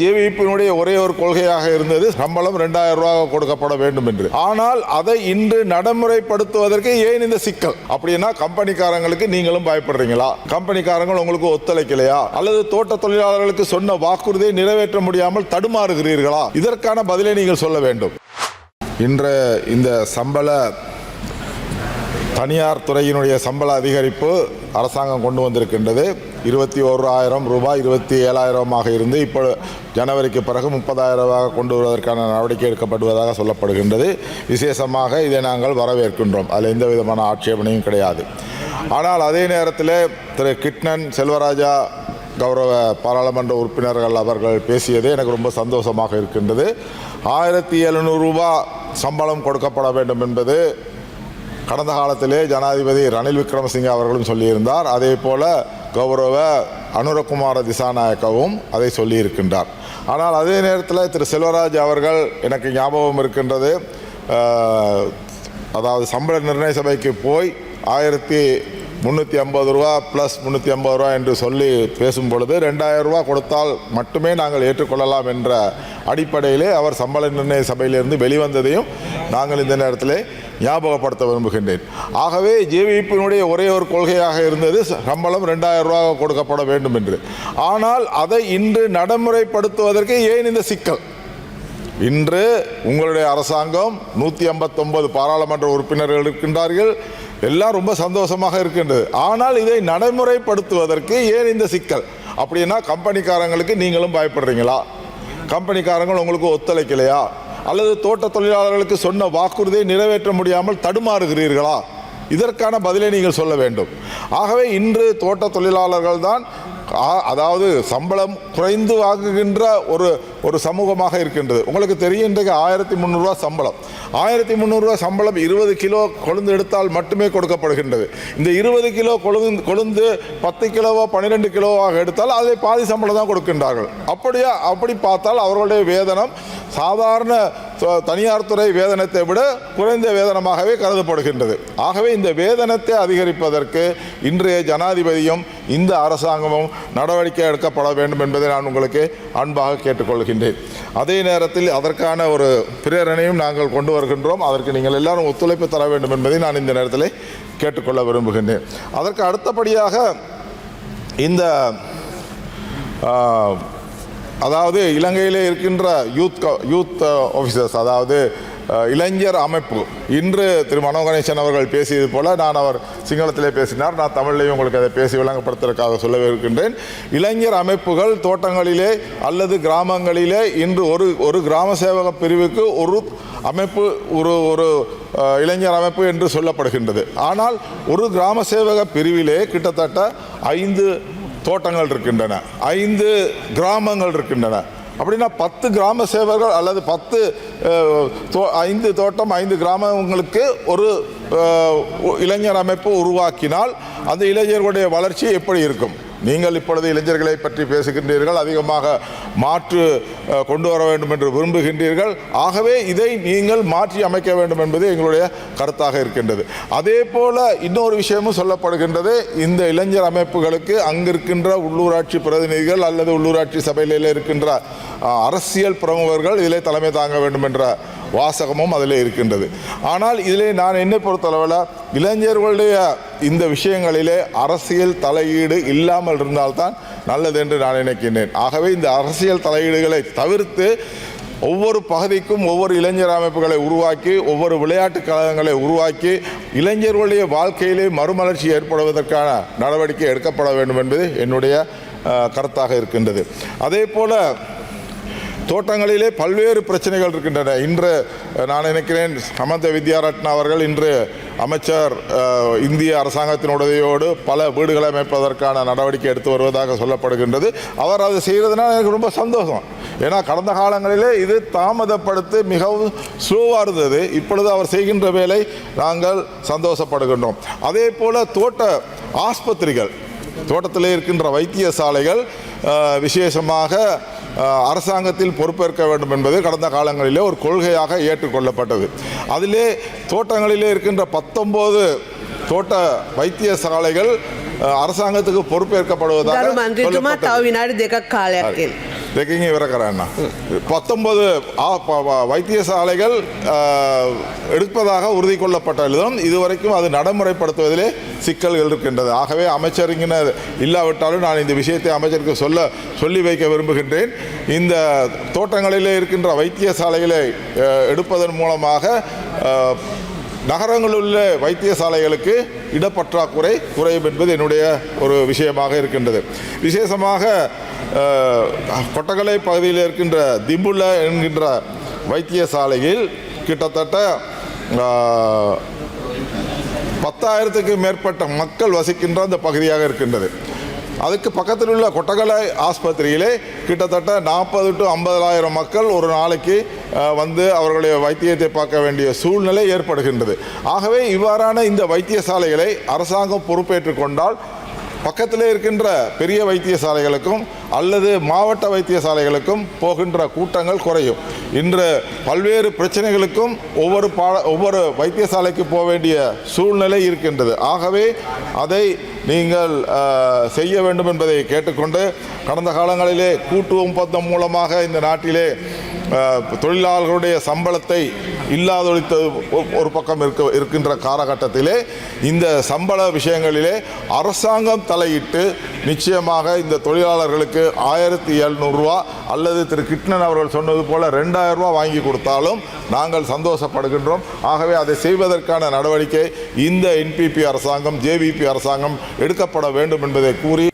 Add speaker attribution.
Speaker 1: ஜேவிபியினுடைய ஒரே ஒரு கொள்கையாக இருந்தது சம்பளம் ரெண்டாயிரம் ரூபாய் கொடுக்கப்பட வேண்டும் என்று. ஆனால் அதை இன்று நடைமுறைப்படுத்துவதற்கு ஏன் இந்த சிக்கல்? அப்படின்னா கம்பெனிக்காரங்களுக்கு நீங்களும் பயப்படுறீங்களா? கம்பெனிக்காரங்கள் உங்களுக்கு ஒத்துழைக்கலையா? அல்லது தோட்ட தொழிலாளர்களுக்கு சொன்ன வாக்குறுதியை நிறைவேற்ற முடியாமல் தடுமாறுகிறீர்களா? இதற்கான பதிலை நீங்கள் சொல்ல வேண்டும். இன்று இந்த சம்பள தனியார் துறையினுடைய சம்பள அதிகரிப்பு அரசாங்கம் கொண்டு வந்திருக்கின்றது. இருபத்தி ஓராயிரம் ரூபாய் இருபத்தி ஏழாயிரமாக இருந்து இப்போ ஜனவரிக்கு பிறகு முப்பதாயிரம் ரூபாய் கொண்டு வருவதற்கான நடவடிக்கை எடுக்கப்படுவதாக சொல்லப்படுகின்றது. விசேஷமாக இதை நாங்கள் வரவேற்கின்றோம். அதில் எந்த விதமான ஆட்சேபனையும் கிடையாது. ஆனால் அதே நேரத்தில் திரு கிட்னன் செல்வராஜா கௌரவ பாராளுமன்ற உறுப்பினர்கள் அவர்கள் பேசியது எனக்கு ரொம்ப சந்தோஷமாக இருக்கின்றது. ஆயிரத்தி எழுநூறுரூபா சம்பளம் கொடுக்கப்பட வேண்டும் என்பது கடந்த காலத்திலே ஜனாதிபதி ரணில் விக்ரமசிங்கே அவர்களும் சொல்லியிருந்தார். அதே போல கௌரவ அனுரகுமார திசாநாயக்கவும் அதை சொல்லியிருக்கின்றார். ஆனால் அதே நேரத்தில் திரு செல்வராஜ் அவர்கள் எனக்கு ஞாபகம் இருக்கின்றது அதாவது சம்பள நிர்ணய சபைக்கு போய் ஆயிரத்தி முந்நூற்றி ஐம்பது ரூபா ப்ளஸ் முந்நூற்றி ஐம்பது ரூபா என்று சொல்லி பேசும் பொழுது ரெண்டாயிரம் ரூபா கொடுத்தால் மட்டுமே நாங்கள் ஏற்றுக்கொள்ளலாம் என்ற அடிப்படையிலே அவர் சம்பள நிர்ணய சபையிலிருந்து வெளிவந்ததையும் நாங்கள் இந்த நேரத்தில் ஞாபகப்படுத்த விரும்புகின்றேன். ஆகவே ஜேவிபியினுடைய ஒரே ஒரு கொள்கையாக இருந்தது சம்பளம் ரெண்டாயிரம் ரூபா கொடுக்கப்பட வேண்டும் என்று. ஆனால் அதை இன்று நடைமுறைப்படுத்துவதற்கு ஏன் இந்த சிக்கல்? இன்று உங்களுடைய அரசாங்கம் நூற்றி ஐம்பத்தொன்பது பாராளுமன்ற உறுப்பினர்கள் இருக்கின்றார்கள். எல்லாம் ரொம்ப சந்தோஷமாக இருக்கின்றது. ஆனால் இதை நடைமுறைப்படுத்துவதற்கு ஏன் இந்த சிக்கல்? அப்படின்னா கம்பெனிக்காரங்களுக்கு நீங்களும் பயப்படுறீங்களா? கம்பெனிக்காரங்கள் உங்களுக்கு ஒத்துழைக்கலையா? அல்லது தோட்ட தொழிலாளர்களுக்கு சொன்ன வாக்குறுதியை நிறைவேற்ற முடியாமல் தடுமாறுகிறீர்களா? இதற்கான பதிலை நீங்கள் சொல்ல வேண்டும். ஆகவே இன்று தோட்ட தொழிலாளர்கள் தான் அதாவது சம்பளம் குறைந்து வாங்குகின்ற ஒரு ஒரு சமூகமாக இருக்கின்றது. உங்களுக்கு தெரியும் இன்றைக்கு ஆயிரத்தி முந்நூறுரூவா சம்பளம். ஆயிரத்தி முந்நூறுரூவா சம்பளம் இருபது கிலோ கொழுந்து எடுத்தால் மட்டுமே கொடுக்கப்படுகின்றது. இந்த இருபது கிலோ கொழுந்து கொழுந்து பத்து கிலோவோ பன்னிரெண்டு கிலோவாக எடுத்தால் அதை பாதி சம்பளம் தான் கொடுக்கின்றார்கள். அப்படியா? அப்படி பார்த்தால் அவர்களுடைய வேதனம் சாதாரண தனியார் துறை வேதனத்தை விட குறைந்த வேதனமாகவே கருதப்படுகின்றது. ஆகவே இந்த வேதனத்தை அதிகரிப்பதற்கு இன்றைய ஜனாதிபதியும் இந்த அரசாங்கமும் நடவடிக்கை எடுக்கப்பட வேண்டும் என்பதை நான் உங்களுக்கு அன்பாக கேட்டுக்கொள்கின்றேன். அதே நேரத்தில் அதற்கான ஒரு பிரேரணையும் நாங்கள் கொண்டு வருகின்றோம். அதற்கு நீங்கள் எல்லாரும் ஒத்துழைப்பு தர வேண்டும் என்பதை நான் இந்த நேரத்தில் கேட்டுக்கொள்ள விரும்புகின்றேன். அதற்கு அடுத்தபடியாக இந்த அதாவது இலங்கையிலே இருக்கின்ற யூத் யூத் ஆஃபீஸர்ஸ் அதாவது இளைஞர் அமைப்பு. இன்று திரு மனோ கணேசன் அவர்கள் பேசியது போல நான் அவர் சிங்களத்திலே பேசினார். நான் தமிழ்லேயும் உங்களுக்கு அதை பேசி விளங்கப்படுத்துவதற்காக சொல்ல இருக்கின்றேன். இளைஞர் அமைப்புகள் தோட்டங்களிலே அல்லது கிராமங்களிலே இன்று ஒரு ஒரு கிராம சேவக பிரிவுக்கு ஒரு அமைப்பு ஒரு ஒரு இளைஞர் அமைப்பு என்று சொல்லப்படுகின்றது. ஆனால் ஒரு கிராம சேவக பிரிவிலே கிட்டத்தட்ட ஐந்து தோட்டங்கள் இருக்கின்றன. ஐந்து கிராமங்கள் இருக்கின்றன. அப்படின்னா பத்து கிராம சேவர்கள் அல்லது பத்து தோ- ஐந்து தோட்டம் ஐந்து கிராமங்களுக்கு ஒரு இளைஞர் அமைப்பு உருவாக்கினால் அந்த இளைஞர்களுடைய வளர்ச்சி எப்படி இருக்கும்? நீங்கள் இப்பொழுது இளைஞர்களை பற்றி பேசுகின்றீர்கள் அதிகமாக மாற்று கொண்டு வர வேண்டும் என்று விரும்புகின்றீர்கள். ஆகவே இதை நீங்கள் மாற்றி அமைக்க வேண்டும் என்பது எங்களுடைய கருத்தாக இருக்கின்றது. அதே போல இன்னொரு விஷயமும் சொல்லப்படுகின்றது. இந்த இளைஞர் அமைப்புகளுக்கு அங்கிருக்கின்ற உள்ளூராட்சி பிரதிநிதிகள் அல்லது உள்ளூராட்சி சபையில் இருக்கின்ற அரசியல் பிரமுகர்கள் இதிலே தலைமை தாங்க வேண்டும் என்ற வாசகமும் அதில் இருக்கின்றது. ஆனால் இதிலே நான் என்னை பொறுத்தளவில் இளைஞர்களுடைய இந்த விஷயங்களிலே அரசியல் தலையீடு இல்லாமல் இருந்தால்தான் நல்லது என்று நான் நினைக்கின்றேன். ஆகவே இந்த அரசியல் தலையீடுகளை தவிர்த்து ஒவ்வொரு பகுதிக்கும் ஒவ்வொரு இளைஞர் அமைப்புகளை உருவாக்கி ஒவ்வொரு விளையாட்டுக் கழகங்களை உருவாக்கி இளைஞர்களுடைய வாழ்க்கையிலே மறுமலர்ச்சி ஏற்படுவதற்கான நடவடிக்கை எடுக்கப்பட வேண்டும் என்பது என்னுடைய கருத்தாக இருக்கின்றது. அதே போல் தோட்டங்களிலே பல்வேறு பிரச்சனைகள் இருக்கின்றன. இன்று நான் நினைக்கிறேன் சமந்த வித்யாரட்னா அவர்கள் இன்று அமைச்சர் இந்திய அரசாங்கத்தின் உதவியோடு பல வீடுகளை அமைப்பதற்கான நடவடிக்கை எடுத்து வருவதாக சொல்லப்படுகின்றது. அவர் அதை செய்கிறதுனால எனக்கு ரொம்ப சந்தோஷம். ஏன்னா கடந்த காலங்களிலே இது தாமதப்படுத்தி மிகவும் ஸ்லோவாக இருந்தது. இப்பொழுது அவர் செய்கின்ற வேலை நாங்கள் சந்தோஷப்படுகின்றோம். அதே போல் தோட்ட ஆஸ்பத்திரிகள் தோட்டத்திலே இருக்கின்ற வைத்தியசாலைகள் விசேஷமாக அரசாங்கத்தில் பொறுப்பேற்க வேண்டும் என்பது கடந்த காலங்களிலே ஒரு கொள்கையாக ஏற்றுக்கொள்ளப்பட்டது. அதிலே தோட்டங்களிலே இருக்கின்ற பத்தொம்போது தோட்ட வைத்தியசாலைகள் அரசாங்கத்துக்கு பொறுப்பேற்கப்படுவதாக ரெக்கிங் இறக்குறாண்ணா பத்தொன்பது வைத்தியசாலைகள் எடுப்பதாக உறுதி கொள்ளப்பட்டதும் இதுவரைக்கும் அது நடைமுறைப்படுத்துவதிலே சிக்கல்கள் இருக்கின்றது. ஆகவே அமைச்சருங்கின இல்லாவிட்டாலும் நான் இந்த விஷயத்தை அமைச்சருக்கு சொல்ல சொல்லி வைக்க விரும்புகின்றேன். இந்த தோட்டங்களிலே இருக்கின்ற வைத்தியசாலைகளை எடுப்பதன் மூலமாக நகரங்களில் உள்ள வைத்தியசாலைகளுக்கு இடப்பற்றாக்குறை குறையும் என்பது என்னுடைய ஒரு விஷயமாக இருக்கின்றது. விசேஷமாக கொட்டகலை பகுதியில் இருக்கின்ற திம்புல என்கின்ற வைத்தியசாலையில் கிட்டத்தட்ட பத்தாயிரத்துக்கு மேற்பட்ட மக்கள் வசிக்கின்ற அந்த பகுதியாக இருக்கின்றது. அதுக்கு பக்கத்தில் உள்ள கொட்டகலை ஆஸ்பத்திரியிலே கிட்டத்தட்ட நாற்பது டு ஐம்பதாயிரம் மக்கள் ஒரு நாளைக்கு வந்து அவர்களுடைய வைத்தியத்தை பார்க்க வேண்டிய சூழ்நிலை ஏற்படுகின்றது. ஆகவே இவ்வாறான இந்த வைத்தியசாலைகளை அரசாங்கம் பொறுப்பேற்றுக் கொண்டால் பக்கத்திலே இருக்கின்ற பெரிய வைத்தியசாலைகளுக்கும் அல்லது மாவட்ட வைத்தியசாலைகளுக்கும் போகின்ற கூட்டங்கள் குறையும். இன்று பல்வேறு பிரச்சனைகளுக்கும் ஒவ்வொரு பா ஒவ்வொரு வைத்தியசாலைக்கு போக வேண்டிய சூழ்நிலை இருக்கின்றது. ஆகவே அதை நீங்கள் செய்ய வேண்டும் என்பதை கேட்டுக்கொண்டு கடந்த காலங்களிலே கூட்டு ஒப்பந்தம் மூலமாக இந்த நாட்டிலே தொழிலாளர்களுடைய சம்பளத்தை இல்லாதொழித்தது ஒ- ஒரு பக்கம் இருக்க இருக்கின்ற காலகட்டத்திலே இந்த சம்பள விஷயங்களிலே அரசாங்கம் தலையிட்டு நிச்சயமாக இந்த தொழிலாளர்களுக்கு ஆயிரத்தி எழுநூறுரூவா அல்லது திரு கிருஷ்ணன் அவர்கள் சொன்னது போல் ரெண்டாயிரம் ரூபா வாங்கி கொடுத்தாலும் நாங்கள் சந்தோஷப்படுகின்றோம். ஆகவே அதை செய்வதற்கான நடவடிக்கை இந்த என்பிபி அரசாங்கம் ஜேவிபி அரசாங்கம் எடுக்கப்பட வேண்டும் என்பதை கூறி